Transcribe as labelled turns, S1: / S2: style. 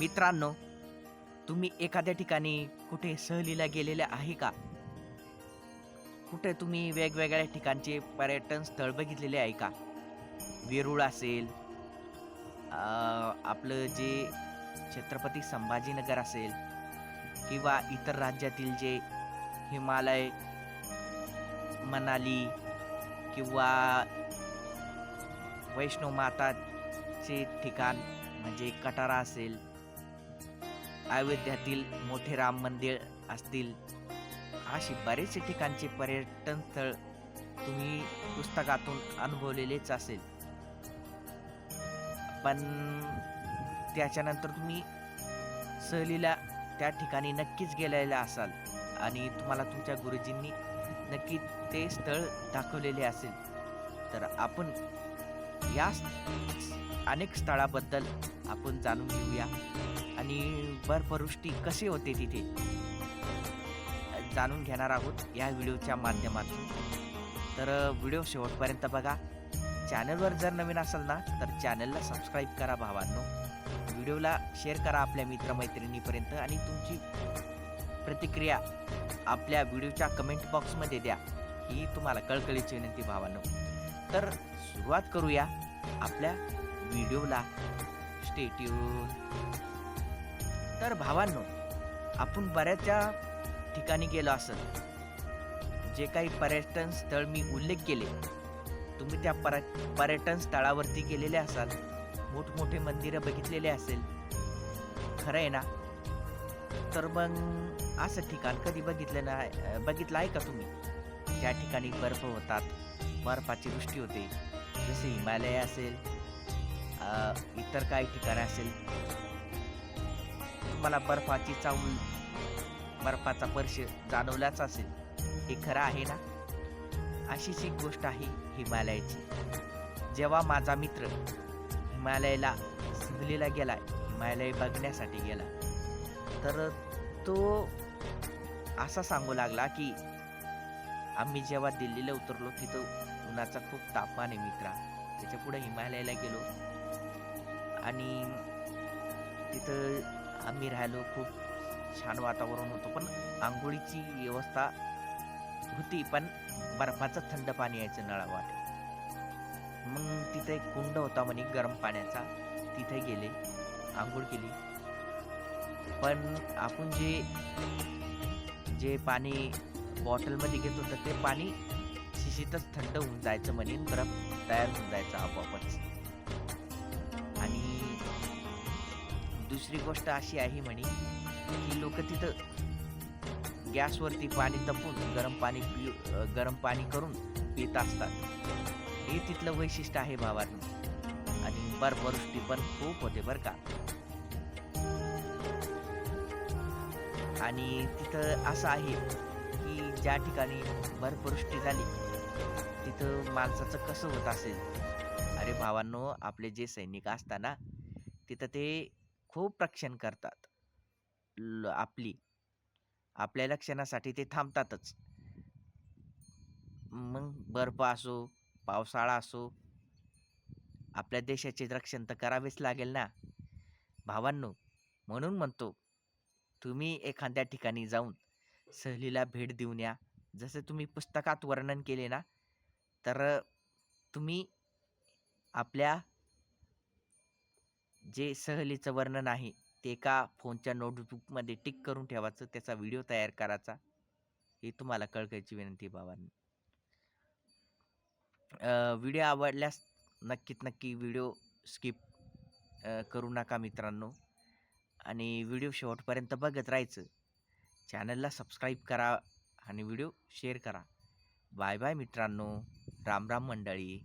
S1: मित्रांनो तुम्ही एखाद्या ठिकाणी कुठे सहलीला गेलेले आहे का? कुठे तुम्ही वेगवेगळ्या ठिकाणचे पर्यटन स्थळ बघितलेले आहे का? वेरूळ असेल आपलं जे छत्रपती संभाजीनगर असेल किंवा इतर राज्यातील जे हिमालय मनाली किंवा वैष्णव माताचे ठिकाण म्हणजे कटारा असेल अयोध्यातील मोठे राम मंदिर असतील. अशी बरेचसे ठिकाणचे पर्यटन स्थळ तुम्ही पुस्तकातून अनुभवलेलेच असेल. पण त्याच्यानंतर तुम्ही सहलीला त्या ठिकाणी नक्कीच गेलेला असाल आणि तुम्हाला तुमच्या गुरुजींनी नक्की ते स्थळ दाखवलेले असेल. तर आपण या अनेक स्थळाबद्दल आपण जाणून घेऊया. आणि बर्फवृष्टी कशी होते तिथे? जाणून घेणार आहोत या व्हिडिओच्या माध्यमातून. तर व्हिडिओ शेवटपर्यंत बघा. चॅनलवर जर नवीन असाल ना तर चॅनलला सबस्क्राईब करा भावांनो. व्हिडिओला शेअर करा आपल्या मित्रमैत्रिणीपर्यंत आणि तुमची प्रतिक्रिया आपल्या व्हिडिओच्या कमेंट बॉक्समध्ये द्या. ही तुम्हाला कळकळीची विनंती भावांनो. तर सुरुवात करूया. आपल्या व्हिडिओला. स्टेट्यून तर भावांनो आपण बऱ्याचशा ठिकाणी गेलो असेल. जे काही पर्यटन स्थळ मी उल्लेख केले तुम्ही त्या पर पर्यटन स्थळावरती गेलेले असाल मोठमोठे मंदिरं बघितलेले असेल खरं आहे ना? तर मग असं ठिकाण कधी बघितलं ना बघितलं आहे का तुम्ही? ज्या ठिकाणी बर्फ होतात बर्फाची वृष्टी होते जसे हिमालय असेल इतर काही ठिकाणं असेल मला बर्फाची चावल बर्फाचा स्पर्श जाणवलाच असेल. हे खरं आहे ना? अशीच एक गोष्ट आहे हिमालयाची. जेव्हा माझा मित्र हिमालयाला सिमलीला गेला हिमालय बघण्यासाठी गेला तर तो असा सांगू लागला की आम्ही जेव्हा दिल्लीला उतरलो तिथं उन्हाचा खूप तापमान आहे मित्रा. त्याच्या पुढे हिमालयाला गेलो. आणि तिथं आम्ही राहिलो खूप छान वातावरण होतं. पण आंघोळीची व्यवस्था होती पण बर्फाचं थंड पाणी यायचं नळा वाटे मग तिथे एक कुंड होता म्हणे गरम पाण्याचा. तिथे गेले आंघोळ केली. पण आपण जे जे पाणी बॉटलमध्ये घेत होतं ते पाणी शिशीतच थंड होऊन जायचं म्हणे बर्फ तयार होऊन जायचं आपोआपच. दुसरी गोष्ट अशी आहे म्हणे की लोक तिथं गॅसवरती पाणी तपून गरम पाणी पिऊ गरम पाणी करून पित असतात. हे तिथलं वैशिष्ट्य आहे भावांनो आणि बर्फवृष्टी पण खूप होते बरं का. आणि तिथं असं आहे की ज्या ठिकाणी बर्फवृष्टी झाली तिथं माणसाचं कसं होत असेल? अरे भावांनो आपले जे सैनिक असताना तिथं ते खूप रक्षण करतात. ल- आपली. आपल्या रक्षणासाठी ते थांबतातच. मग बर्फ असो पावसाळा असो आपल्या देशाचे रक्षण तर करावेच लागेल ना? भावांनो म्हणून म्हणतो तुम्ही एखाद्या ठिकाणी जाऊन सहलीला भेट देऊन या. जसं तुम्ही पुस्तकात वर्णन केले ना तर तुम्ही आपल्या जे सहलीचं वर्णन आहे ते एका फोनच्या नोटबुकमध्ये टिक करून ठेवायचं त्याचा व्हिडिओ तयार करायचा. हे तुम्हाला कळकायची विनंती बाबांनी. व्हिडिओ आवडल्यास नक्कीच नक्की व्हिडिओ स्किप करू नका मित्रांनो. आणि व्हिडिओ शेवटपर्यंत बघत राहायचं. चॅनलला सबस्क्राईब करा आणि व्हिडिओ शेअर करा. बाय बाय मित्रांनो. राम राम मंडळी.